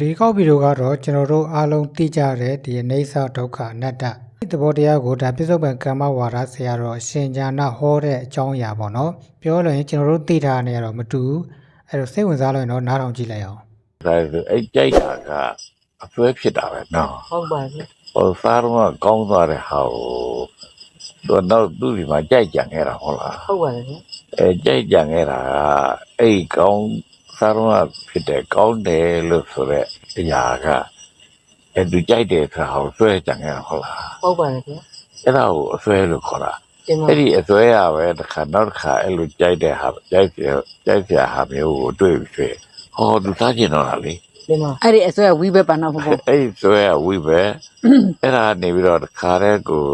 ဒီကောက်ဗီဒီယိုကတော့ကျွန်တော်တို့အားလုံးသိကြတဲ့ဒီအနေဆာဒုက္ခအနတ္တဒီသဘောတရားကိုဒါပြစ္ဆုတ်ပံကမ္မဝါဒဆရာတော်အရှင်ညာနာဟောတဲ့အကြောင်းအရာပေါ့နော်ပြောလို့ရင်ကျွန်တော်တို့သိထားတဲ့နေရာတော့မတူဘူးအဲ့တော့စိတ်ဝင်စားလို့ရင်တော့နားထောင်ကြည့်လိုက်အောင်ဒါဆိုအဲ့ကြိုက်တာကအစွဲဖြစ်တာပဲနော်ဟုတ်ပါပြီဟိုစားတော့ကကောင်းသွားတဲ့ဟာကိုတော့တော့သူ့ဒီမှာကြိုက်ကြံခဲ့တာဟုတ်လားဟုတ်ပါတယ်ဗျအဲကြိုက်ကြံခဲ့တာကအဲ့ကောင်း စားတော့ကဖြစ်တယ်ကောင်းတယ်လို့ဆိုတဲ့အရာကအဲ့သူကြိုက်တယ်ဆိုတာကိုစွဲကြံခဲ့တာဟုတ်လားဟုတ်ပါတယ်ဗျအဲ့ဒါကိုအစွဲလို့ခေါ်တာတင်ပါအဲ့ဒီအစွဲရပဲတစ်ခါနောက်တစ်ခါအဲ့လိုကြိုက်တဲ့ဟာကြိုက်ကြကြိုက်ကြဟာမျိုးကိုတွေ့ပြီးဆိုရင်ဟောသူစားကျင်တော့တာလေတင်ပါအဲ့ဒီအစွဲဝီးပဲပါနော်ဖို့ဖို့အဲ့ဒီဆိုရဝိပဲအဲ့ဒါနေပြီးတော့တခါတည်းကို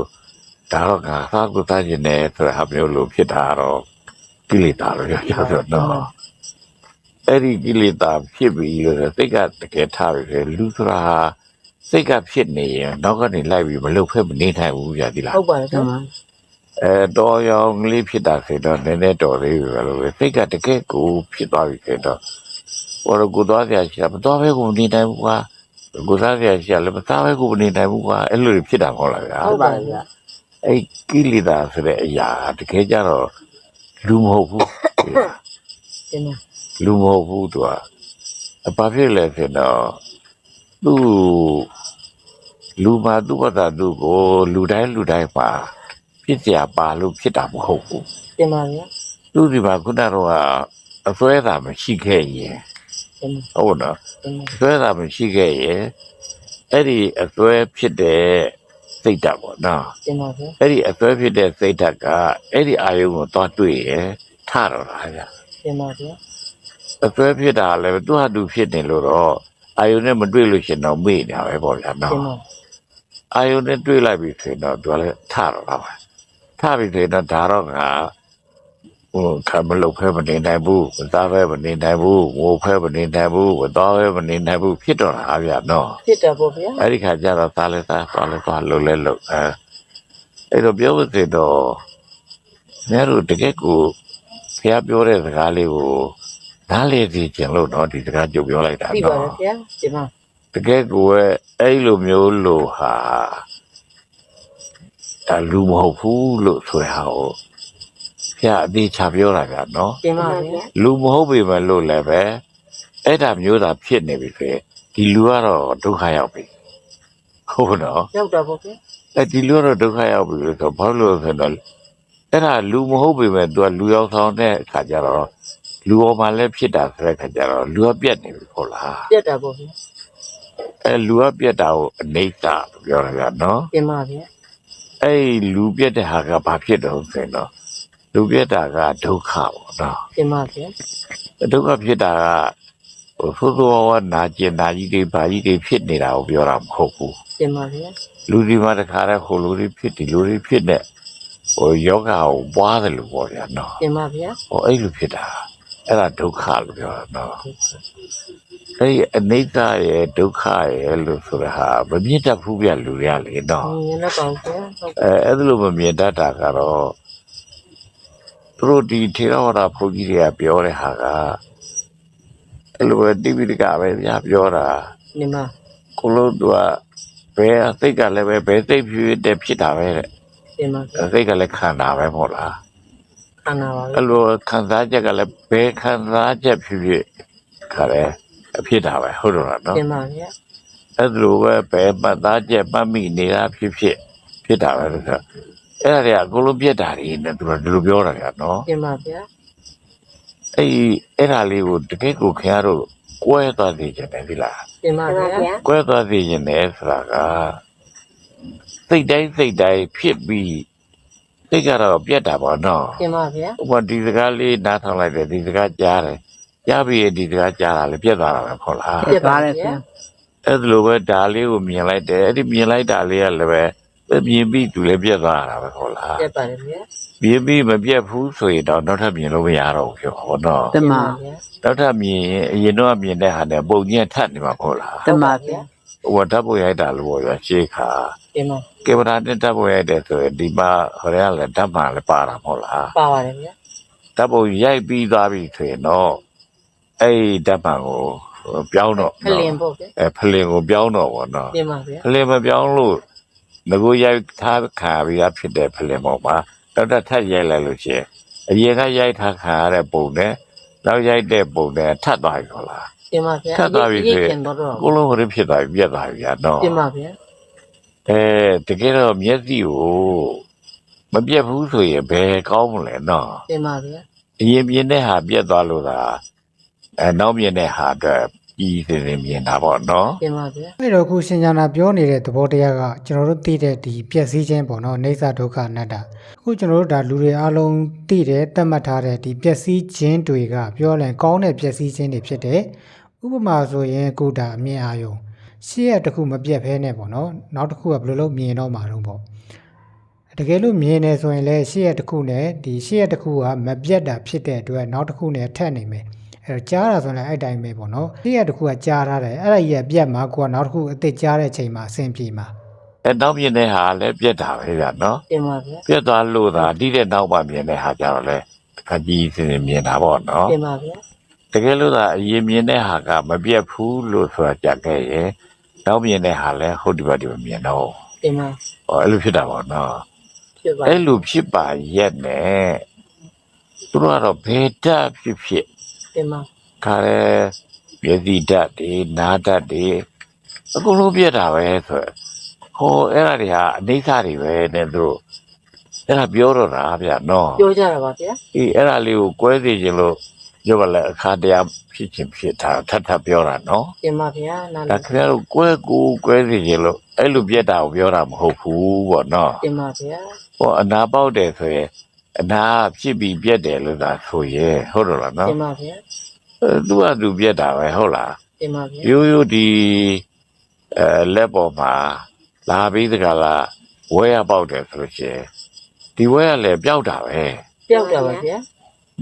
ဒါတော့ငါသာကုသခြင်းနဲ့ဆိုတဲ့ဟာမျိုးလိုဖြစ်တာတော့ကိလေသာလို့ပြောကြဆိုတော့ အဲ့ဒီကိလေသာဖြစ်ပြီးလို့စိတ်ကတကယ်ထားပြီးလူဆိုတာဟာစိတ်ကဖြစ်နေရင်နောက်ကနေလိုက်ပြီးမလုတ်ဖက်မနေနိုင်ဘူးပြဒီလားဟုတ်ပါတယ်ဗျဒီမှာအဲတော်ရောင်လေးဖြစ်တာဆိုတော့နည်းနည်းတော်သေးပြီပဲလို့စိတ်ကတကယ်ကိုဖြစ်သွားပြီဆိုတော့ဘောရကူသွားကြချင်မသွားဘဲကိုမနေနိုင်ဘူးကွာကိုစားကြချင်လည်းမစားဘဲကိုမနေနိုင်ဘူးကွာအဲ့လိုဖြစ်တာမဟုတ်လားဗျာဟုတ်ပါတယ်ဗျအဲ့ကိလေသာဆိုတဲ့အရာတကယ်ကြတော့လူမဟုတ်ဘူးတင်ပါ လူမဟုတ်ဘူးသူကအဘာဖြစ်လဲဆိုတော့သူလူမသူ့ဘာသာသူကိုလူတိုင်းလူတိုင်းပါဖြစ်เสียပါလို့ဖြစ်တာမဟုတ်ဘူး တင်ပါဗျ သူဒီမှာခုနကတော့အစွဲသာမရှိခဲ့ရင် တင်ပါ ဟုတ်နော် တင်ပါ အစွဲသာမရှိခဲ့ရင်အဲ့ဒီအစွဲဖြစ်တဲ့စိတ်ဓာတ်ပေါ့နော် တင်ပါဗျ အဲ့ဒီအစွဲဖြစ်တဲ့စိတ်ဓာတ်ကအဲ့ဒီအာယုံကိုသွားတွေ့ရင်ထတော့တာဗျ တင်ပါဗျ အစွဲဖြစ်တာလည်းသူ့ဟာသူဖြစ်နေလို့တော့အာယုံနဲ့မတွေ့လို့ရှင်တော့မေ့နေတာပဲပေါ့ဗျာတင်နော်ပါအာယုံနဲ့တွေ့လိုက်ပြီဆိုရင်တော့သူကလည်းထတော့တာပဲထပြီဆိုရင်တော့ဒါတော့ငါဟိုခံမလုပ်ဖဲမနေနိုင်ဘူးမသားဖဲမနေနိုင်ဘူးငိုဖဲမနေနိုင်ဘူးဝတော်ဖဲမနေနိုင်ဘူးဖြစ်တော့တာဗျာနော်ဖြစ်တာပေါ့ဗျာအဲ့ဒီခါကျတော့သားလဲသားသွားလဲသွားလှုပ်လဲလှုပ်အဲအဲ့တော့ပြောလို့စေတော့မြတ်တို့တကယ်ကိုဖះပြောတဲ့စကားလေးကို နားလေစီကျင်လို့တော့ဒီစကားကြုတ်ပြောလိုက်တာသိပါနော်ရဲ့ဗျတင်ပါတကယ်ကိုယ်အဲ့လိုမျိုးလို့ဟာဒါလူမဟုတ်ဘူးလို့ဆိုရအောင်ဖះအသေးချပြောတာကနော်တင်ပါဗျလူမဟုတ်ပေမဲ့လို့လည်းပဲအဲ့ဒါမျိုးသာဖြစ်နေပြီဆိုရင်ဒီလူကတော့ဒုက္ခရောက်ပြီဟုတ်နော်ရောက်တာပေါ့ဗျာအဲဒီလူကတော့ဒုက္ခရောက်ပြီလို့ဆိုဘာလို့လဲဆိုတော့အဲ့ဒါလူမဟုတ်ပေမဲ့သူကလူရောက်ဆောင်တဲ့အခါကျတော့ လူပေါ်မှာလည်းဖြစ်တာဆိုတဲ့အခါကျတော့လူကပြက်နေပြီဟုတ်လားပြတ်တာပေါ့ဗျာအဲလူကပြက်တာကိုအနေတာလို့ပြောရတာနော်တင်ပါဗျာအဲ့ဒီလူပြက်တဲ့ဟာကဘာဖြစ်တော့ဆိုရင်တော့လူပြက်တာကဒုက္ခပေါ့နော်တင်ပါဗျာဒုက္ခဖြစ်တာကဟိုသို့သောဝနာကျင်နာကြီးတွေဘာကြီးတွေဖြစ်နေတာကိုပြောတာမဟုတ်ဘူးတင်ပါဗျာလူဒီမှာတခါတည်းဟိုလူတွေဖြစ်ဒီလူတွေဖြစ်တဲ့ဟိုယောဂကိုပွားတယ်လို့ပြောရနော်တင်ပါဗျာဟိုအဲ့လိုဖြစ်တာ အဲ့ဒါဒုက္ခလို့ပြောတာနော်အဲ့ဒီအနိစ္စရဲ့ဒုက္ခရဲ့လို့ဆိုတဲ့ဟာမမြင်တတ်ဘူးဗျလူတွေကလေနော်မြင်တော့ကောင်းဗျာဟုတ်အဲအဲ့ဒါလိုမမြင်တတ်တာကတော့သူတို့ဒီထေရဝါဒဘုန်းကြီးတွေကပြောတဲ့ဟာကအဲ့လိုပဲတိပိဋကပဲဗျာပြောတာနေပါကိုလို့သူကဘယ်အသိကလည်းပဲဘယ်သိဖြစ်တဲ့ဖြစ်တာပဲတဲ့တင်ပါဗျာအသိကလည်းခံတာပဲမဟုတ်လား အနာပါဗျာအဲ့လိုခံစားချက်ကလည်းဘယ်ခံစားချက်ဖြစ်ဖြစ်ခါတယ်အဖြစ်တာပဲဟုတ်တော့လားနော်တင်ပါဗျာအဲ့လိုပဲဘယ်ပတ်သားချက်ပတ်မိနေတာဖြစ်ဖြစ်ဖြစ်တာပဲလို့ဆိုအဲ့ဒါတွေကအကုန်လုံးပြက်တာတွေနဲ့သူတို့ဒီလိုပြောတာကနော်တင်ပါဗျာအဲ့ဒီအဲ့ဒါလေးကိုတကယ်ကိုခင်ဗျားတို့ကွဲသွားသေးတယ်ဒီလားတင်ပါဗျာကွဲသွားသေးရင်လည်းဆိုတာကစိတ်တိုင်းစိတ်တိုင်းဖြစ်ပြီး စိတ်ကတော့ပြက်တာပေါ့နော်တင်ပါဗျာဥပမာဒီစကားလေးနားထောင်လိုက်တယ်ဒီစကားကြားတယ်ကြားပြီးရင်ဒီစကားကြားတာလည်းပြက်သွားတာပဲဟုတ်လားဖြစ်သွားတယ်ဗျာအဲ့ဒါလိုပဲဒါလေးကိုမြင်လိုက်တယ်အဲ့ဒီမြင်လိုက်တာလေးကလည်းပဲမြင်ပြီးသူလည်းပြက်သွားတာပဲဟုတ်လားပြတ်ပါတယ်ဗျာမြင်ပြီးမပြက်ဘူးဆိုရင်တော့နောက်ထပ်မြင်လို့မရတော့ဘူးပြောဟောနော်တမဗျာနောက်ထပ်မြင်ရင်အရင်တော့မြင်တဲ့ဟာနဲ့ပုံညက်ထပ်နေမှာဟုတ်လားတမဗျာဟိုဓာတ်ပုံရိုက်တာလို့ပြောရရှေးခါတင်ပါ ကင်မရာနဲ့ဓာတ်ပုံရိုက်တယ်ဆိုရင်ဒီမှာဟိုရကလည်းဓာတ်မှလည်းပါတာမဟုတ်လားပါပါတယ်ဗျာဓာတ်ပုံရိုက်ပြီးသွားပြီဆိုရင်တော့အဲ့ဒီဓာတ်မှကိုဟပြောင်းတော့ဖလင်ပေါ့ဗျာအဲဖလင်ကိုပြောင်းတော့ဗောနော်တင်ပါဗျာဖလင်မပြောင်းလို့ငကိုရိုက်ထားခါပြီးသားဖြစ်တဲ့ဖလင်ပေါ်မှာတော့တစ်ထပ်ရိုက်လိုက်လို့ရှိရင်အရင်ကရိုက်ထားခါရတဲ့ပုံနဲ့နောက်ရိုက်တဲ့ပုံနဲ့ထပ်သွားပြီဟုတ်လားတင်ပါဗျာထပ်သွားပြီရိဆိုတ်ရင်ခင်တော့တော့ကိုလုံးဟိုဖြစ်သွားပြီပြက်သွားပြီဗျာနော်တင်ပါဗျာ အဲတကယ်တော့မျက်စိကိုမပြတ်ဘူးဆိုရင်ဘယ်ကောင်းမလဲနော်တင်ပါဗျာအရင်မြင်တဲ့ဟာပြက်သွားလို့သာအဲနောက်မြင်တဲ့ဟာအတွက်ကြီးစင်စင်မြင်တာပေါ့နော်တင်ပါဗျာအဲ့တော့ခုရှင်ညာနာပြောနေတဲ့သဘောတရားကကျွန်တော်တို့သိတဲ့ဒီပျက်စီးခြင်းပေါ့နော်အိဋ္ဌဒုက္ခအနတ္တအခုကျွန်တော်တို့ဒါလူတွေအားလုံးသိတယ်တတ်မှတ်ထားတဲ့ဒီပျက်စီးခြင်းတွေကပြောရင်ကောင်းတဲ့ပျက်စီးခြင်းတွေဖြစ်တယ်ဥပမာဆိုရင်အခုဒါအမြင်အာရုံ ရှေ့ရတစ်ခုမပြတ်ဖဲနဲ့ပေါ့နော်နောက်တစ်ခုကဘယ်လိုလုပ်မြင်တော့မှာတော့ပေါ့တကယ်လို့မြင်နေဆိုရင်လည်းရှေ့ရတစ်ခုနဲ့ဒီရှေ့ရတစ်ခုကမပြတ်တာဖြစ်တဲ့အတွက်နောက်တစ်ခုနဲ့ထက်နေမယ်အဲ့တော့ကြားတာဆိုရင်လည်းအဲ့တိုင်းပဲပေါ့နော်။ဒီရတစ်ခုကကြားထားတယ်အဲ့ဒါကြီးကပြက်မှာကိုကနောက်တစ်ခုအစ်စ်ကြားတဲ့ချိန်မှာအဆင်ပြေမှာအဲနောက်မြင်တဲ့ဟာလည်းပြက်တာပဲဗျာနော်တင်ပါဗျာပြက်သွားလို့သာဒီတဲ့နောက်မှမြင်တဲ့ဟာကြတော့လေခကြီးစင်စင်မြင်တာပေါ့နော်တင်ပါဗျာတကယ်လို့သာအရင်မြင်တဲ့ဟာကမပြတ်ဘူးလို့ဆိုတာကြက်ခဲ့ရင် နောက်မြင်တဲ့ဟာလည်းဟုတ်ဒီပါဒီမမြင်တော့တင်ပါဟောအဲ့လိုဖြစ်တာပေါ့နော်ဖြစ်ပါအဲ့လိုဖြစ်ပါရဲ့နဲ့သူတို့ကတော့ဘယ်တက်ဖြစ်ဖြစ်တင်ပါခါရဲမျက်စိဓာတ်တွေနားဓာတ်တွေအကုန်လုံးပြက်တာပဲဆိုတော့ဟောအဲ့ဒါတွေဟာအနေစာတွေပဲနဲ့သူတို့အဲ့ဒါပြောတော့တာဗျနော်ပြောကြတာပါဗျာအေးအဲ့ဒါလေးကိုကွဲစေခြင်းလို့ ပြောပါလဲအခါတရားဖြစ်ခြင်းဖြစ်တာထပ်ထပ်ပြောတာနော်တင်ပါဗျာနားဒါလည်ခင်ဗျားတို့ကွဲကိုကွဲစေခြင်းလို့အဲ့လိုပြက်တာကိုပြောတာမဟုတ်ဘူးပေါ့နော်တင်ပါဗျာဟောအနာပေါက်တယ်ဆိုရင်အနာဖြစ်ပြီးပြက်တယ်လို့သာဆိုရဲဟုတ်တော့လားနော်တင်ပါဗျာအဲသူကသူပြက်တာပဲဟုတ်လား တင်ပါဗျာရိုးရိုးဒီအဲလက်ပေါ်မှာလာပြီးတကလားဝဲရပေါက်တယ်ဆိုလို့ရှိရင်ဒီဝဲကလည်းပျောက်တာပဲပျောက်တာပါဗျာ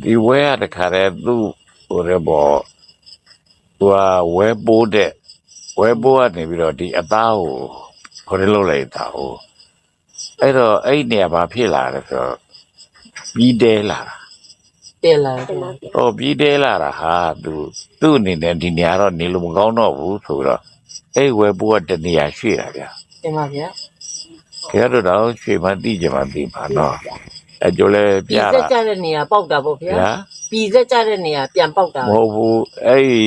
ဒီဝဲကတခါတည်းသူ့ဟိုရဲပေါ်သူကဝဲပိုးတဲ့ဝဲပိုးကနေပြီးတော့ဒီအသားကိုခေါ်ရလို့လိုက်တာဟိုအဲ့တော့အဲ့ဒီနေရာမှာဖြစ်လာတယ်ဆိုတော့ပြီးတဲလာတာတယ်လာတယ်ဗျာ။အော်ပြီးတဲလာတာဟာသူသူ့အနေနဲ့ဒီနေရာတော့နေလို့မကောင်းတော့ဘူးဆိုတော့အဲ့ဝဲပိုးကတနေရာရွှေ့တာဗျာတင်ပါဗျာ။ခင်ဗျားတို့တော့ရွှေ့မှသိကြမှသိပါနော်။ အကျိုးလဲပြပြည်တာ ဆက်ကြတဲ့နေရာပေါက်တာပေါ့ဗျာဗျာပြည်ဆက်ကြတဲ့နေရာပြန်ပေါက်တာမဟုတ်ဘူးအဲ့ဒီ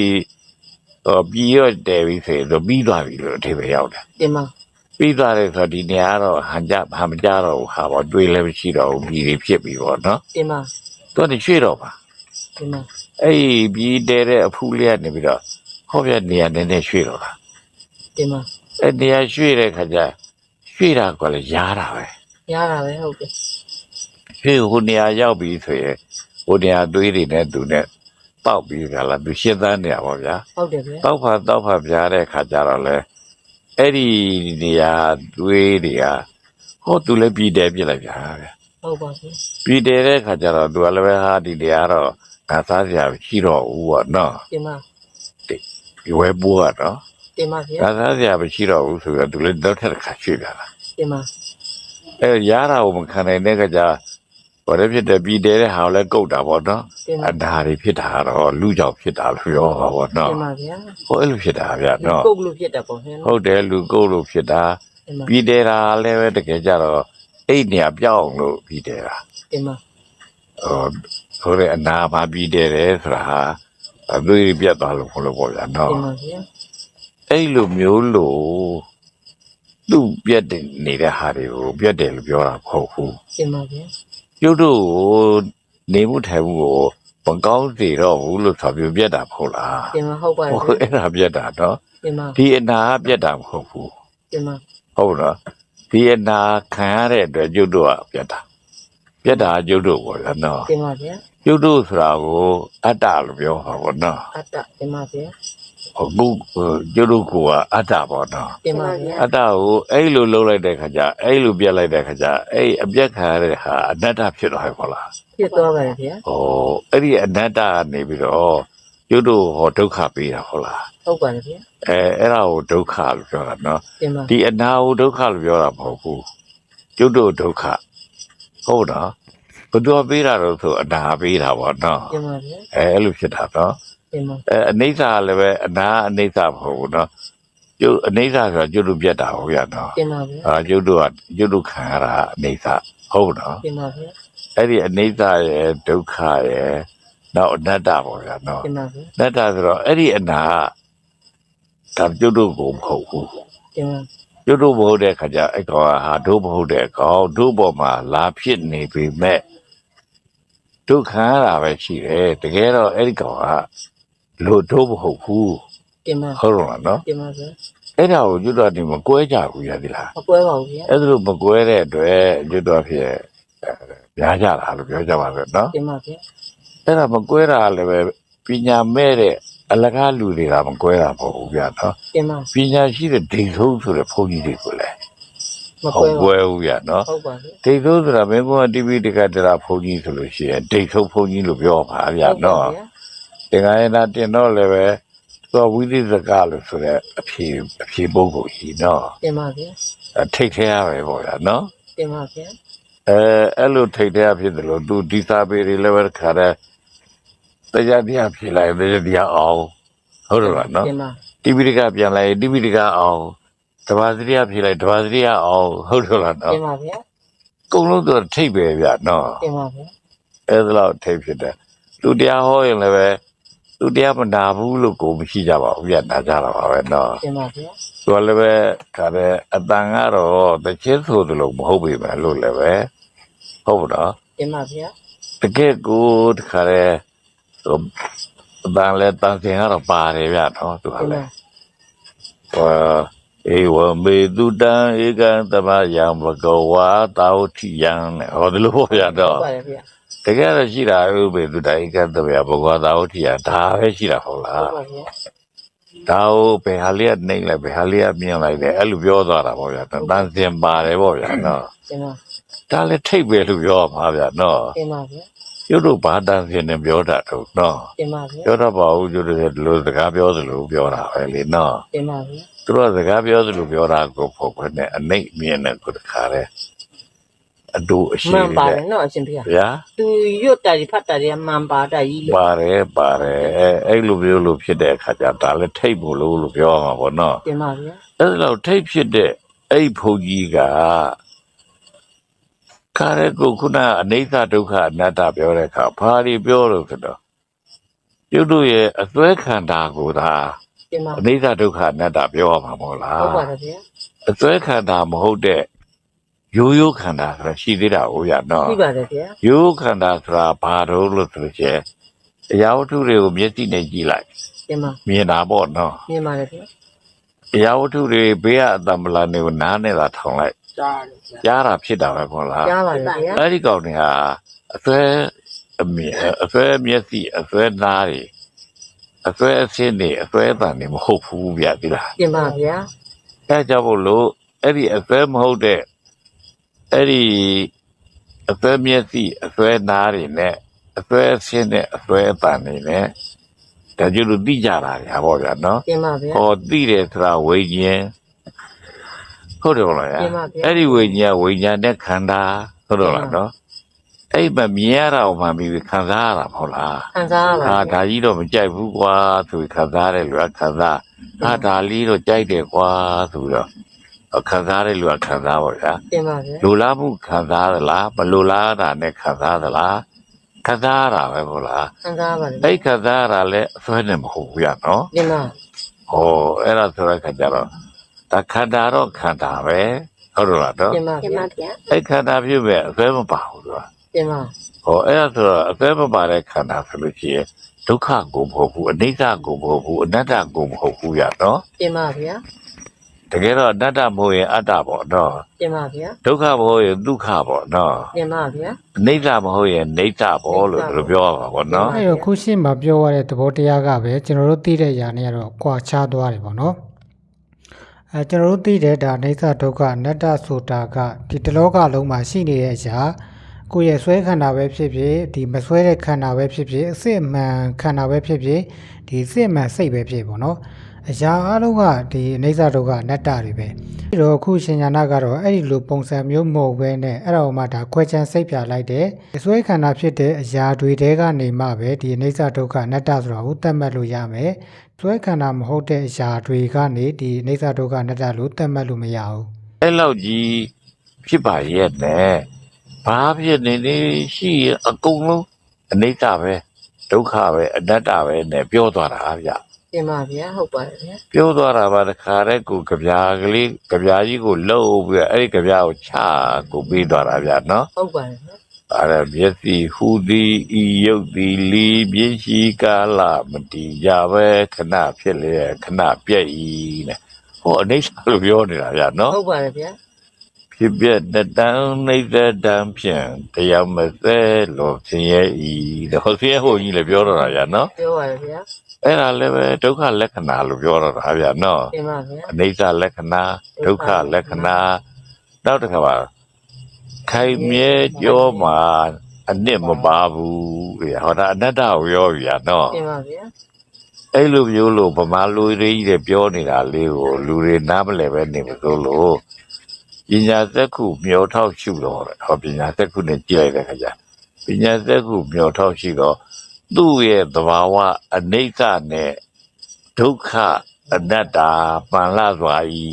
ဟောပြီးရောတယ်ပြီးဆိုရင်တော့ပြီးသွားပြီလို့အထိပ္ပယ်ရောက်တယ်တင်ပါ။ပြီးသွားတယ်ဆိုတော့ဒီနေရာကတော့ဟန်ကြဟန်မကြတော့ဘူးဟာပေါ့တွေးလည်းမရှိတော့ဘူးပြီးပြီးဖြစ်ပြီပေါ့နော်တင်ပါ။သူကရွှေ့တော့ပါတင်ပါအဲ့ဒီပြီးတဲတဲ့အဖူးလေးကနေပြီးတော့ဟောပြနေရာနည်းနည်းရွှေ့တော့တာတင်ပါအဲ့နေရာရွှေ့တဲ့ခါကျရွှေ့တာကလည်းရားတာပဲရတာပဲဟုတ်တ ယ်ရွှေ့ဟိုနေရာရောက်ပြီဆိုရင်ဟိုနေရာသွေးတွေနဲ့သူနဲ့တောက်ပြီးကြလားသူရှင်းသားနေရပါဗျာဟုတ်တယ်ဗျာတောက်ဖာတောက်ဖာပြားတဲ့ခါကျတော့လေအဲ့ဒီနေရာသွေးတွေကဟောသူလည်းပြည်တယ်ပြစ်လိုက်ဗျာဗျာဟုတ်ပါပြီပြည်တယ်တဲ့ခါကျတော့သူကလည်းပဲဟာဒီနေရာတော့ငါစားစရာရှိတော့ဘူးပေါ့နော်တင်ပါဒီဝဲပိုးကတော့တင်ပါဗျာငါစားစရာမရှိတော့ဘူးဆိုတော့သူလည်းတော့ထက်တစ်ခါရွှေ့ပြန်လာတင်ပါအဲရတာကိုမခံနိုင်တဲ့ကကြ ဘာလဲဖြစ်တယ်ပြီးတဲတဲ့ဟာကိုလည်းကုတ်တာပေါ့နော်တင်ပါအဒါတွေဖြစ်တာတော့လူကြောင့်ဖြစ်တာလို့ပြောပါပေါ့နော်တင်ပါဗျာဟိုအဲ့လိုဖြစ်တာဗျာနော်ကုတ်လို့ဖြစ်တာပေါ့ဟဲ့ဟုတ်တယ်လူကုတ်လို့ဖြစ်တာတင်ပါပြီးတဲတာလည်းပဲတကယ်ကြတော့အဲ့နေရာပြောင်းလို့ပြီးတဲတာတင်ပါဟိုဆိုတဲ့အနာပါပြီးတဲတယ်ဆိုတာဟာအသွေးပြတ်သွားလို့ဘလို့ပေါ့ဗျာနော်တင်ပါဗျာအဲ့လိုမျိုးလို့သူ့ပြတ်တဲ့နေတဲ့ဟာတွေကိုပြတ်တယ်လို့ပြောတာမဟုတ်ဘူးတင်ပါဗျာ ကျုပ်တို့ကိုနေမှုထိုင်မှုကိုမကောင်းစေတော့ဘူးလို့ဆိုပြီးပြက်တာမဟုတ်လားတင်ပါဟုတ်ပါဟိုဗျာအဲ့ဒါပြက်တာနော်တင်ပါဒီအနာကပြက်တာမဟုတ်ဘူးတင်ပါဟုတ်နော်ဒီအနာခံရတဲ့အတွက်ကျုပ်တို့ကပြက်တာပြက်တာကကျုပ်တို့ပေါ့လားနော်တင်ပါဗျာကျုပ်တို့ဆိုတာကိုအတ္တလို့ပြောတာပေါ့နော်အတ္တတင်ပါဗျာ အခုကျုပ်တို့ကအတ္တပေါ့နော်တင်ပါဗျာအတ္တကိုအဲ့လိုလှုပ်လိုက်တဲ့ခါကျအဲ့လိုပြက်လိုက်တဲ့ခါကျအဲ့အပြက်ခံရတဲ့ဟာအနတ္တဖြစ်သွားပြီပေါ့လားဖြစ်သွားပါဗျာ။ဩအဲ့ဒီအနတ္တကနေပြီးတော့ကျုပ်တို့ဟောဒုက္ခပေးတာဟုတ်လားဟုတ်ပါတယ်ဗျာ။အဲအဲ့ဒါကိုဒုက္ခလို့ပြောတာနော်တင်ပါ။ဒီအနာကိုဒုက္ခလို့ပြောတာမဟုတ်ဘူး။ကျုပ်တို့ဒုက္ခဟုတ်တော့ဘယ်သူကပေးတာတော့ဆိုအနာပေးတာပေါ့နော်တင်ပါဗျာ။အဲအဲ့လိုဖြစ်တာနော်တင်ပါ အဲအနေစာလည်းပဲအနာအနေစာမဟုတ်ဘူးနော်ကျုပ်အနေစာဆိုတာကျုပ်တို့ပြတ်တာဟုတ်ရနော်တင်ပါဗျာအာကျုပ်တို့ကကျုပ်တို့ခံရတာအနေစာဟုတ်နော်တင်ပါဗျာအဲ့ဒီအနေစာရဲ့ဒုက္ခရဲ့နောက်အနတ္တပေါ့ဗျာနော်တင်ပါဗျာအနတ္တဆိုတော့အဲ့ဒီအနာကဒါကျုပ်တို့ကိုမဟုတ်ဘူးတင်ပါကျုပ်တို့မဟုတ်တဲ့ခါကျအဲ့ကောင်ကဟာတို့မဟုတ်တဲ့ကောင်တို့ပေါ်မှာလာဖြစ်နေပြီမဲ့ဒုက္ခရတာပဲရှိတယ်တကယ်တော့အဲ့ဒီကောင်က လို့တို့မဟုတ်ဘူးတင်ပါဟုတ်တော့လားနော်တင်ပါဗျာအဲ့ဒါကိုကျွတ်တော်ဒီမကွဲကြဘူးရသည်လားမကွဲပါဘူးဗျာအဲ့ဒါလိုမကွဲတဲ့အတွက်ကျွတ်တော်ဖြစ်ပြားကြတာလို့ပြောကြပါဆိုနော်တင်ပါဗျာအဲ့ဒါမကွဲတာလည်းပဲပညာမဲ့တဲ့အလကားလူတွေကမကွဲတာမဟုတ်ဘူးဗျာနော်တင်ပါပညာရှိတဲ့ဒိတ်ဆုံးဆိုတဲ့ဘုန်းကြီးတွေကိုလည်းမဟုကွဲတ်ပါကွဲဘူးဗျာနော်ဟုတ်ပါဗျာဒိတ်ဆုံးဆိုတာမင်းကတိပိတကတရာဘုန်းကြီးဆိုလို့ရှိရင်ဒိတ်ဆုံးဘုန်းကြီးလို့ပြောပါဗျာနော် တင်္ဂယနာတင်တော့လည်းပဲသောဝိသေသကလို့ဆိုတဲ့အဖြေအဖြေပုဂ္ဂိုလ်ကြီးနော်တင်ပါဗျာအထိတ်ထဲရပဲပေါ့ဗျာနော်တင်ပါဗျာအဲအဲ့လိုထိတ်ထဲရဖြစ်တယ်လို့သူဒီစာပေတွေလည်းပဲခါတဲ့တရားတရားဖြစ်လိုက်တရားတရားအောင်ဟုတ်တယ်လားနော်တင်ပါတိပိဋကပြန်လိုက်တိပိဋကအောင်တဘာစရိယဖြစ်လိုက်တဘာစရိယအောင်ဟုတ်တယ်လားနော်တင်ပါဗျာအကုန်လုံးသူကထိတ်ပဲဗျာနော်တင်ပါဗျာအဲ့ဒါလောက်ထိတ်ဖြစ်တယ်လူတရားဟောရင်လည်းပဲ လူတရားမနာဘူးလို့ကိုမရှိကြပါဘူးဗျာနာကြတာပါပဲနော်တင်ပါဗျာသူကလည်းပဲခါတဲ့အတန်ကတော့တချင်းဆိုသလိုမဟုတ်ပြီပဲလို့လည်းပဲဟုတ်ပါတော့တင်ပါဗျာတကယ်ကိုတခါလေဟိုအတန်လဲတန်စင်ကတော့ပါတယ်ဗျာနော်သူကတင်လပါည်းဟောဧဝမေတုတံဧကံတမယံဘဂဝါတာဝတိယံနဲ့ဟောဒီလိုပေါ့ဗျာဟုတ်တော့ပါတယ်ဗျာ တကယ်တော့ရှိတာဥပေတုတံဧကံတမယံဘဂဝါတာဝတိယံဒါပဲရှိတာဟုတ်လားဟုတ်ပါဗျာဒါကိုဘယ်ဟာလေးကနှိမ့်လိုက်ဘယ်ဟာလေးကမြင်လိုက်တယ်အဲ့လိုပြောသွားတာပေါ့ဗျာတန်စင်ပါတယ်ပေါ့ဗျာနော်တင်ပါဒါလည်းထိတ်ပဲလို့ပြောမှာဗျာနော်တင်ပါဗျာကျုပ်တို့ဘာတန်စင်နဲ့ပြောတာတော့နော်တင်ပါဗျာပြောတော့ပါဘူးကျုပ်တို့ကဒီလိုစကားပြောသလိုပြောတာပဲလေနော်တင်ပါဗျာသူတို့ကစကားပြောသလိုပြောတာကိုဖို့ခွနဲ့အနိုင်မြင်တဲ့ကိုတခါတဲ့ အတူအရှိမှန်ပါတတဲ့ယ်နော်အရှင်ဖေဗျာသူရွတ်တာဒီဖတ်တာဒီမှန်ပါတာကြီးလို့ပါတယ်ပါတယ်အဲအဲ့လိုမျိုးလို့ဖြစ်တဲ့အခါကျဒါလည်းထိတ်ဖို့လို့လို့ပြောရမှာပေါ့နော်တင်ပါဗျာအဲ့လိုထိတ်ဖြစ်တဲ့အဲ့ဘုန်းကြီးကခါရဲကိုခုနအနိစ္စဒုက္ခအနတ္တပြောတဲ့အခါဘာတွေပြောလို့ဆိုတော့ကျုပ်တို့ရဲ့အစွဲခန္ဓာကိုသာတင်ပါအနိစ္စဒုက္ခအနတ္တပြောရမှာမဟုတ်လားဟုတ်ပါတယ်ဗျာအစွဲခန္ဓာမဟုတ်တဲ့ ရိုးရိုးခန္ဓာဆိုတာရှိသေးတာဟုတ်ရနော်ရှိပါတယ်ဗျာရိုးရိုးခန္ဓာဆိုတာဘာတော့လို့ဆိုလို့ရှိရင်အရာဝတ္ထုတွေကိုမျက်စိနဲ့ကြည့်လိုက်တင်ပါမြင်တာပေါ့နော်မြင်ပါတယ်ဗျာအရာဝတ္ထုတွေဘေးကအတ္တမလာနေကိုနားနဲ့သာထောင်လိုက်ကြားတယ်ဗျာကြားတာဖြစ်တာပဲပေါ့လားကြားပါတယ်ဗျာအဲ့ဒီကောင်တွေဟာအစွဲအမြင်အစွဲမျက်စိအစွဲနားတွေအစွဲအရှင်းတွေအစွဲအတန်တွေမဟုတ်ဘူးဗျာဒီလားတင်ပါဗျာအဲကြောင့်မို့လို့အဲ့ဒီအစွဲမဟုတ်တဲ့ အဲ့ဒီအစွဲမျက်စိအစွဲနားတွေနဲ့အစွဲအရှင်းတဲ့အစွဲအတန်တွေနဲ့ဒါကျလို့သိကြတာညာပေါ့ဗျာနော်တင်ပါဗျာဟောသိတယ်ဆိုတာဝိညာဉ်ဟုတ်တယ်မလားဗျာတင်ပါဗျာအဲ့ဒီဝိညာဉ်ကဝိညာဉ်နဲ့ခန္ဓာဟုတ်တယ်လားနော်အဲ့မမြင်ရတာကိုမှပြီးခံစားရတာမဟုတ်လားခံစားရပါဟာဗျာဒါကြီးတော့မကြိုက်ဘူးကွာဆိုပြီးခံစားတဲ့လူကခံစားဟာဒါလေးတော့ကြိုက်တယ်ကွာဆိုပြီးတော့ ခံစားတဲ့လူကခံစားပါဗျာတင်ပါဗျာလူလားမှုခံစားသလားမလူလားတာနဲ့ခံစားသလားခံစားရတာပဲမဟုတ်လားခံစားပါတယ်အဲ့ခံစားရတာလည်းအစွဲနဲ့မဟုတ်ဘူးရနော်တင်ပါဟောအဲ့ဒါဆိုတဲ့ခါကျတော့ဒါခန္ဓာတော့ခန္ဓာပဲဟုတ်တယ်လားနော်တင်ပါတင်ဗျာပါဗျာအဲ့ခန္ဓာဖြစ်မဲ့အစွဲမပါဘူးသူကတင်ပါဟောအဲ့ဒါဆိုတော့အစွဲမပါတဲ့ခန္ဓာဆိုလို့ရှိရင်ဒုက္ခကိုမဟုတ်ဘူးအနိစ္စကိုမဟုတ်ဘူးအနတ္တကိုမဟုတ်ဘူးရနော်တင်ပါဗျာ တကယ်တော့အနတ္တမဟုတ်ရင်အတ္တပေါ့နော်တင်ပါဗျာဒုက္ခမဟုတ်ရင်ဒုက္ခပေါ့နော်တင်ပါဗျာအနိစ္စမဟုတ်ရင်နေတ္တပေါ့လို့ဒီလိုပြောရမှာပေါ့နော်အဲ့တော့ခုရှင်းမှာပြောရတဲ့သဘောတရားကပဲကျွန်တော်တို့သိတဲ့ຢာနဲ့ကတော့ကွာခြားသွားတယ်ပေါ့နော်အဲကျွန်တော်တို့သိတဲ့ဒါအိဋ္ဌဒုက္ခအနတ္တဆိုတာကဒီတလောကလုံးမှာရှိနေတဲ့အရာကိုယ့်ရဲ့ဆွဲခန္ဓာပဲဖြစ်ဖြစ်ဒီမဆွဲတဲ့ခန္ဓာပဲဖြစ်ဖြစ်အစစ်အမှန်ခန္ဓာပဲဖြစ်ဖြစ်ဒီစစ်အမှန်စိတ်ပဲဖြစ်ပေါ့နော် အရာအလုံးကဒီအိဋ္ဌဒုက္ခအနတ္တတွေပဲပြီးတော့အခုရှင်ညာနာကတော့အဲ့ဒီလိုပုံစံမျိုးမဟုတ်ဘဲနဲ့အဲ့ဒါကိုမှဒါခွဲချမ်းစိတ်ပြလိုက်တယ်အစွဲခန္ဓာဖြစ်တဲ့အရာတွေတဲကနေမှပဲဒီအိဋ္ဌဒုက္ခအနတ္တဆိုတာကိုသတ်မှတ်လို့ရမယ်စွဲခန္ဓာမဟုတ်တဲ့အရာတွေကနေဒီအိဋ္ဌဒုက္ခအနတ္တလို့သတ်မှတ်လို့မရဘူးအဲ့လောက်ကြီးဖြစ်ပါရဲ့နဲ့ဘာဖြစ်နေနေရှိရင်အကုန်လုံးအနိစ္စပဲဒုက္ခပဲအနတ္တပဲနဲ့ပြောသွားတာဗျ တင်ပါဗျာဟုတ်ပါတယ်ဗျာပြောသွားတာပါတခါတည်းကိုကြပြာကလေးကြပြာကြီးကိုလှုပ်ပြီးတော့အဲ့ဒီကြပြာကိုချကိုပြီးသွားတာဗျနော်ဟုတ်ပါတယ်ဗျာအဲ့ဒါမျက်စိဟူသည်ဤယုတ်သည်လီပြင်းရှိကာလမတီကြပဲခဏဖြစ်လေခဏပြက်ဤနဲ့ဟောအနိစ္စလို့ပြောနေတာဗျနော်ဟုတ်ပါတယ်ဗျာဖြစ်ပြက်တတန်နှိမ့်သက်တန်ဖြင့်တရားမသက်လို့ဆင်းရဲဤတဲ့ဟောဆင်းရဲဟိုကြီးလည်းပြောတော့တာဗျနော်ပြောပါတယ်ဗျာ အဲ့ဒါလည်းပဲဒုက္ခလက္ခဏာလို့ပြောတော့တာဗျနော်တင်ပါဗျာအနိစ္စလက္ခဏာဒုက္ခလက္ခဏာနောက်တစ်ခါပါခိုင်မြဲကြောမှာအနစ်မပါဘူးဗျဟောဒါအနတ္တကိုပြောပြရနော်တင်ပါဗျာအဲ့လိုမျိုးလို့ဗမာလူတွေကြီးတွေပြောနေတာလေးကိုလူတွေနားမလည်ပဲနေမလို့လို့ပညာသက်ခုမျောထောက်ရှုတော့တယ်ဟောပညာသက်ခုနဲ့ကြည့်လိုက်တဲ့ခါကျပညာသက်ခုမျောထောက်ရှိတော့ သူ့ရဲ့သဘာဝအနိစ္စနဲ့ဒုက္ခအနတ္တပန်လာစွာဤ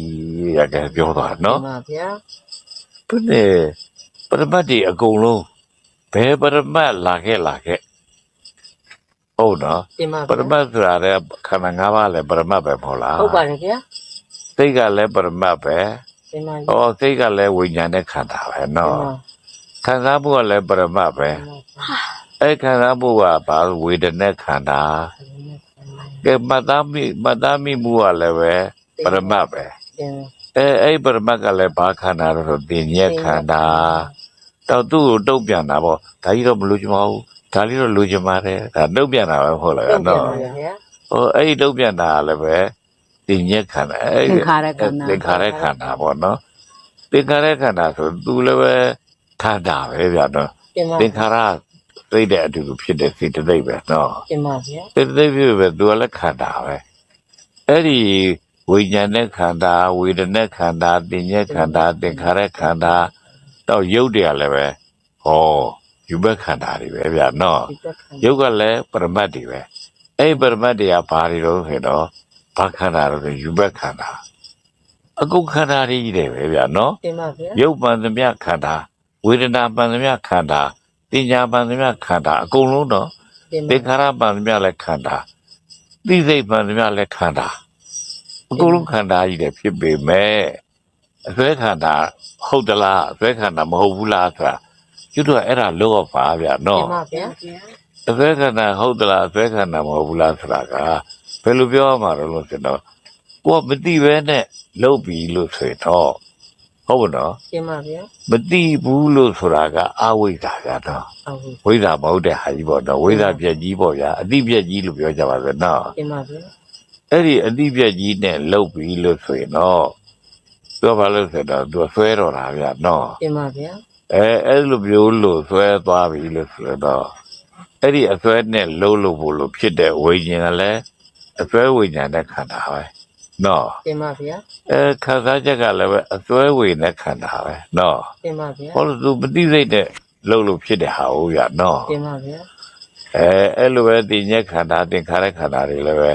ရကပြောတာတင်နော်ပါဗျာဘုနဲ့ပရမတ်ဒီအကုန်လုံးဘယ်ပရမတ်လာခဲ့လာခဲ့ဟုတ်နော်တင်ပါပရမဗျာတ်ဆိုတာလည်းခန္ဓာ၅ပါးလည်းပရမတ်ပဲမဟုတ်လားဟုတ်ပါတယ်ဗျာစိတ်ကလည်းပရမတ်ပဲတင်ပါဗျာဟောစိတ်ကလည်းဝိညာဉ်နဲ့ခန္ဓာပဲနော်ခံစားမှုကလည်းပရမတ်ပဲ အဲ့ခံစားမှုကဘာဝေဒနာခန္ဓာကဲမတ္တမိမတ္တမိမှုကလည်းပဲပရမတ်ပဲတင်အဲအဲ့ပရမတ်ကလည်းဘာခန္ဓာလို့ဆိုတင်ညက်ခန္ဓာတော့သူ့ကိုတုတ်ပြန်တာပေါ့ဒါကြီးတော့မလို့ချင်ပါဘူးဒါလေးတော့လိုချင်ပါတယ်ဒါတုတ်ပြန်တာပဲဟုတ်လားဟုတ်ပါနော်ဗျာဟိုအဲ့ဒီတုတ်ပြန်တာကလည်းပဲတင်ညက်ခန္ဓာအဲ့သင်္ခါရခန္ဓာသင်္ခါရခန္ဓာပေါ့နော်သင်္ခါရခန္ဓာဆိုသူလည်းပဲခန္ဓာပဲဗျာနော်တင်ပါသင်္ခါရ သိတဲ့အတူတူဖြစ်တဲ့စိတ်တစ်သိပ်ပဲနော်တင်ပါဗျာစိတ်တစ်သိပ်ဖြစ်ပဲသူကလည်းခန္ဓာပဲအဲ့ဒီဝိညာဉ်နဲ့ခန္ဓာဝေဒနာခန္ဓာတင်ညက်ခန္ဓာသင်္ခါရခန္ဓာတော့ယုတ်တွေကလည်းပဲဟောယူဘက်ခန္ဓာတွေပဲဗျာနော်ဒီသက်ခံယုတ်ကလည်းပရမတ်တွေပဲအဲ့ဒီပရမတ်တွေကဘာတွေတော့ခေတော့ဘာခန္ဓာတော့လဲယူဘက်ခန္ဓာအကုန်ခန္ဓာတွေကြီးတယ်ပဲဗျာနော်တင်ပါဗျာရုပ်ပန်သမျှခန္ဓာဝေဒနာပန်သမျှခန္ဓာ တင်ညာပန်သမျှခန္ဓာအကုန်လုံးတော့တင်သင်္ခါရပန်သမျှလည်းခန္ဓာသိစိတ်ပန်သမျှလည်းခန္ဓာအကုန်လုံးခန္ဓာကြီးတယ်ဖြစ်ပေမဲ့အစွဲခန္ဓာဟုတ်သလားအစွဲခန္ဓာမဟုတ်ဘူးလားဆိုတာကျွတ်တော့အဲ့ဒါလောကပါဗျာတင်နော်ပါဗျာအစွဲခန္ဓာဟုတ်သလားအစွဲခန္ဓာမဟုတ်ဘူးလားဆိုတာကဘယ်လိုပြောရမှာလဲလို့ဆိုတော့ကိုကမသိပဲနဲ့လုတ်ပြီလို့ဆိုရင်တော့ ဟုတ်ပါတော့တင်ပါဗျာမသိဘူးလို့ဆိုတာကအဝိဇ္ဇာကတော့ဟုတ်ဝိဇ္ဇာမဟုတ်တဲ့ဟာကြီးပေါ့နော်ဝိဇ္ဇာပြက်ကြီးပေါ့ဗျာအတိပြက်ကြီးလို့ပြောကြပါစို့နော်တင်ပါဗျာအဲ့ဒီအတိပြက်ကြီးနဲ့လုတ်ပြီလို့ဆိုရင်တော့ပြောပါလို့ဆိုတော့သူဆွဲတော်တာဗျာနော်တင်ပါဗျာအဲအဲ့လိုမျိုးလို့ဆွဲသွားပြီလို့ဆိုတော့အဲ့ဒီအဆွဲနဲ့လှုပ်လို့ဖို့လို့ဖြစ်တဲ့ဝိညာဉ်ကလည်းအဆွဲဝိညာဉ်နဲ့ခန္ဓာပဲ နော်တင်ပါဗျာအဲခံစားချက်ကလည်းပဲအဆွဲဝိညာဉ်နဲ့ခန္ဓာပဲနော်တင်ပါဗျာဟောလို့သူမတိစိတ်တဲ့လှုပ်လို့ဖြစ်တဲ့ဟာဟုတ်ရနော်တင်ပါဗျာအဲအဲ့လိုပဲတင်ညက်ခန္ဓာသင်္ခါရခန္ဓာတွေလည်းပဲ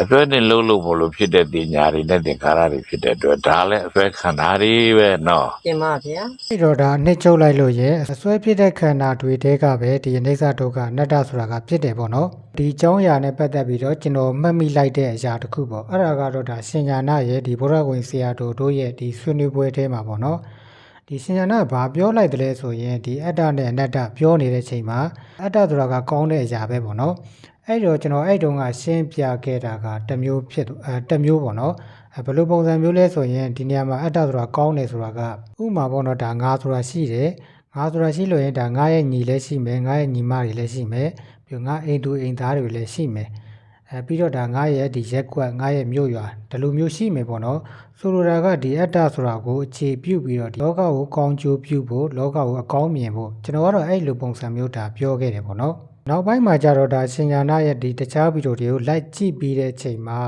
အစွဲနဲ့လှုပ်လို့မလို့ဖြစ်တဲ့တင်ညာတွေနဲ့သင်္ခါရတွေဖြစ်တဲ့အတွက်ဒါလည်းအစွဲခန္ဓာတွေပဲနော်တင်ပါဗျာအဲ့တော့ဒါအနှစ်ချုပ်လိုက်လို့ရဲ့အစွဲဖြစ်တဲ့ခန္ဓာတွေတဲကပဲဒီအိဋ္ဌဒုက္ခအနတ္တဆိုတာကဖြစ်တယ်ပေါ့နော်ဒီအကြောင်းအရာနဲ့ပတ်သက်ပြီးတော့ကျွန်တော်မှတ်မိလိုက်တဲ့အရာတစ်ခုပေါ့အဲ့ဒါကတော့ဒါရှင်ညာနာရဲ့ဒီဘုရားဝင်ဆရာတို့တို့ရဲ့ဒီဆွေးနွေးပွဲထဲမှာပေါ့နော်ဒီရှင်ညာနာကဘာပြောလိုက်တယ်လဲဆိုရင်ဒီအတ္တနဲ့အနတ္တပြောနေတဲ့ချိန်မှာအတ္တဆိုတာကကောင်းတဲ့အရာပဲပေါ့နော် အဲ့တော့ကျွန်တော်အဲ့တုန်းကရှင်းပြခဲ့တာကတစ်မျိုးဖြစ်အဲတစ်မျိုးပေါ့နော်အဲဘယ်လိုပုံစံမျိုးလဲဆိုရင်ဒီနေရာမှာအတ္တဆိုတာကောင်းတယ်ဆိုတာကဥမာပေါ့နော်ဒါငါဆိုတာရှိတယ်ငါဆိုတာရှိလို့ရင်ဒါငါရဲ့ညီလည်းရှိမယ်ငါရဲ့ညီမတွေလည်းရှိမယ်ပြီးတော့ငါအိမ်သူအိမ်သားတွေလည်းရှိမယ်အဲပြီးတော့ဒါငါရဲ့ဒီရက်ကွက်ငါရဲ့မြို့ရွာဒီလိုမျိုးရှိမယ်ပေါ့နော်ဆိုလိုတာကဒီအတ္တဆိုတာကိုအခြေပြုပြီးတော့ဒီလောကကိုကောင်းကျိုးပြုဖို့လောကကိုအကောင်းမြင်ဖို့ကျွန်တော်ကတော့အဲ့လိုပုံစံမျိုးဒါပြောခဲ့တယ်ပေါ့နော် နောက်ပိုင်းမှာကြတော့ဒါရှင်ညာနာရဲ့ဒီတခြားဗီဒီယိုတွေကိုလိုက်ကြည့်ပြီးတဲ့အချိန်မှာ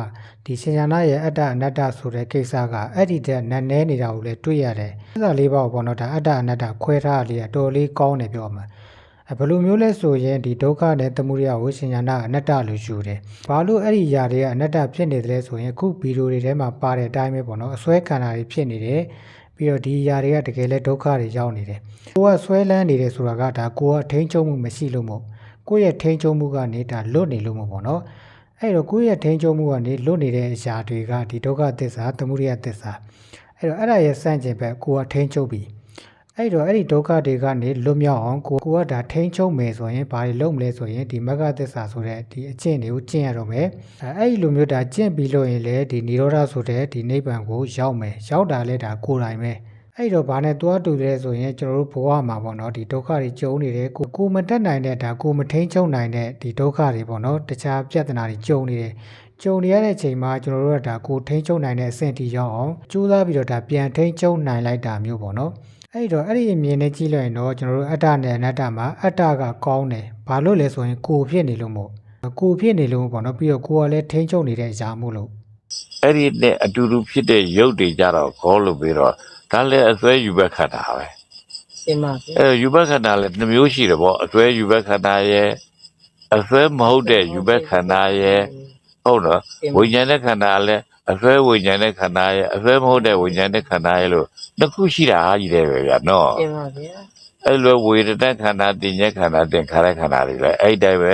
ဒီရှင်ညာနာရဲ့အတ္တအနတ္တဆိုတဲ့ကိစ္စကအဲ့ဒီတဲ့နည်းနည်းနေတာကိုလည်းတွေ့ရတယ်။အဲဒါလေးပေါ့ပေါ့နော်ဒါအတ္တအနတ္တခွဲထားတာလေးကတော်လေးကောင်းတယ်ပြောမှာ။အဲဘယ်လိုမျိုးလဲဆိုရင်ဒီဒုက္ခနဲ့သမုဒယကိုရှင်ညာနာအနတ္တလို့ယူတယ်။ဘာလို့အဲ့ဒီຢာတွေကအနတ္တဖြစ်နေတယ်လဲဆိုရင်အခုဗီဒီယိုတွေထဲမှာပါတဲ့အတိုင်းပဲပေါ့နော်အစွဲခံတာတွေဖြစ်နေတယ်။ပြီးတော့ဒီຢာတွေကတကယ်လဲဒုက္ခတွေရောက်နေတယ်။ကိုကဆွဲလန်းနေတယ်ဆိုတာကဒါကိုကထိန်းချုပ်မှုမရှိလို့မို့ ကိုယ့်ရဲ့ထိန်းချုပ်မှုကနေဒါလွတ်နေလို့မပေါ့နော်အဲ့တော့ကိုယ့်ရဲ့ထိန်းချုပ်မှုကနေလွတ်နေတဲ့အရာတွေကဒီဒုက္ခသစ္စာသမုဒယသစ္စာအဲ့တော့အဲ့ဒါရဲ့စန့်ကျင်ဘက်ကိုကထိန်းချုပ်ပြီအဲ့တော့အဲ့ဒီဒုက္ခတွေကနေလွတ်မြောက်အောင်ကိုကိုကဒါထိန်းချုပ်မယ်ဆိုရင်ဘာတွေလုပ်မလဲဆိုရင်ဒီမဂ္ဂသစ္စာဆိုတဲ့ဒီအကျင့်တွေကိုကျင့်ရတော့မယ်အဲ့ဒီလိုမျိုးဒါကျင့်ပြီးလို့ရင်လေဒီនិရောဓဆိုတဲ့ဒီနိဗ္ဗာန်ကိုရောက်မယ်ရောက်တာလဲဒါကိုယ်တိုင်ပဲ အဲ့တော့ဘာနဲ့သွားတူလဲဆိုရင်ကျွန်တော်တို့ဘဝမှာပေါ့နော်ဒီဒုက္ခတွေကြုံနေတယ်ကိုကိုမတက်နိုင်တဲ့ဒါကိုမထိန်ချုပ်နိုင်တဲ့ဒီဒုက္ခတွေပေါ့နော်တခြားပြဿနာတွေကြုံနေတယ်ကြုံနေရတဲ့အချိန်မှာကျွန်တော်တို့ကဒါကိုထိန်ချုပ်နိုင်တဲ့အဆင့်တီရောက်အောင်ကြိုးစားပြီးတော့ဒါပြန်ထိန်ချုပ်နိုင်လိုက်တာမျိုးပေါ့နော်အဲ့တော့အဲ့ဒီအမြင်နဲ့ကြည့်လိုက်ရင်တော့ကျွန်တော်တို့အတ္တနဲ့အနတ္တမှာအတ္တကကောင်းတယ်ဘာလို့လဲဆိုရင်ကိုဖြစ်နေလို့မို့ကိုဖြစ်နေလို့ပေါ့နော်ပြီးတော့ကိုကလည်းထိန်ချုပ်နေတဲ့အရာမို့လို့အဲ့ဒီနဲ့အတူတူဖြစ်တဲ့ရုပ်တွေကြတော့ခေါ်လို့ပြီးတော့ ဒါလည်းအစွဲယူဘက်ခတ်တာပဲတင်ပါဗျာအဲယူဘက်ခန္ဓာလည်းနှမျိုးရှိတယ်ပေါ့အစွဲယူဘက်ခန္ဓာရဲ့အစွဲမဟုတ်တဲ့ယူဘက်ခန္ဓာရဲ့ဟုတ်နော်ဝိညာဉ်နဲ့ခန္ဓာလည်းအစွဲဝိညာဉ်နဲ့ခန္ဓာရဲ့အစွဲမဟုတ်တဲ့ဝိညာဉ်နဲ့ခန္ဓာရဲ့လို့နှစ်ခုရှိတာဟာကြီးတယ်ပဲဗျာနော်တင်ပါဗျာအဲ့လိုဝေဒနာခန္ဓာတင်ညက်ခန္ဓာတင်ခါရခန္ဓာတွေလည်းအဲ့ဒီတိုင်းပဲ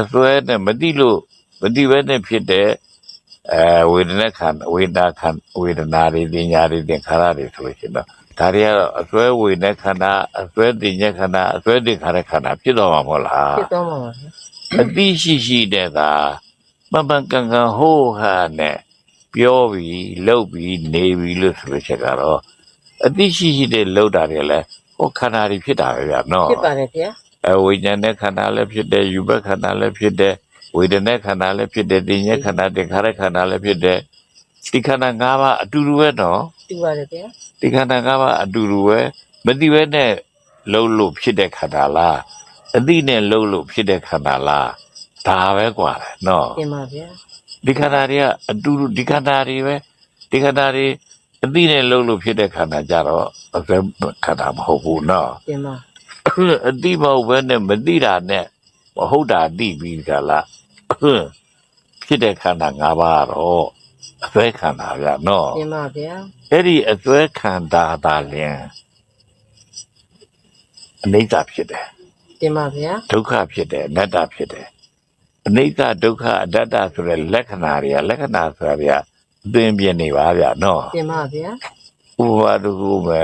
အစွဲနဲ့မတိလို့မတိဘဲနဲ့ဖြစ်တဲ့ အဲဝေဒနာခန္ဓာဝေဒနာခန္ဓာဝေဒနာတွေတင်ညာတွေတင်ခါရတွေဆိုလို့ရှိရင်တော့ဒါတွေကတော့အစွဲဝေဒနာခန္ဓာအစွဲတင်ညက်ခန္ဓာအစွဲတင်ခါရခန္ဓာဖြစ်တော့မှာမဟုတ်လားဖြစ်တော့မှာပါဗျာအတိရှိရှိတဲ့သာမမန်ကန်ကန်ဟိုးဟာနဲ့ပြောပြီးလှုပ်ပြီးနေပြီးလို့ဆိုလို့ချက်ကတော့အတိရှိရှိတဲ့လှုပ်တာတွေလည်းဟိုခန္ဓာတွေဖြစ်တာပဲဗျာနော်ဖြစ်ပါတယ်ဗျာအဝိညာဉ်နဲ့ခန္ဓာလည်းဖြစ်တယ်ယူဘခန္ဓာလည်းဖြစ်တယ် ဝေဒနာခန္ဓာလည်းဖြစ်တယ်တင်ညက်ခန္ဓာတင်္ခါရခန္ဓာလည်းဖြစ်တယ်ဒီခန္ဓာ၅ပါးအတူတူပဲနော် တူပါတယ်ဗျာ ဒီခန္ဓာ၅ပါးအတူတူပဲမတိပဲနဲ့လှုပ်လို့ဖြစ်တဲ့ခန္ဓာလားအတိနဲ့လှုပ်လို့ဖြစ်တဲ့ခန္ဓာလားဒါပဲกว่าတယ်နော် တင်ပါဗျာ ဒီခန္ဓာတွေကအတူတူဒီခန္ဓာတွေပဲဒီခန္ဓာတွေအတိနဲ့လှုပ်လို့ဖြစ်တဲ့ခန္ဓာကြတော့အစဲခန္ဓာမဟုတ်ဘူးနော် တင်ပါ အတိမဟုတ်ဘဲနဲ့မတိတာနဲ့မဟုတ်တာတိပြီးကြလား ဖြစ်တဲ့ခန္ဓာ၅ပါးတော့အစွဲခန္ဓာဗျာနော်တင်ပါဗျာအဲ့ဒီအစွဲခန္ဓာသာလျင်အနိစ္စဖြစ်တယ်တင်ပါဗျာဒုက္ခဖြစ်တယ်အနတ္တဖြစ်တယ်အနိစ္စဒုက္ခအတ္တဆိုတဲ့လက္ခဏာတွေကလက္ခဏာဆိုတာတွေကအသွင်ပြနေပါဗျာနော်တင်ပါဗျာဥပမာတစ်ခုပဲ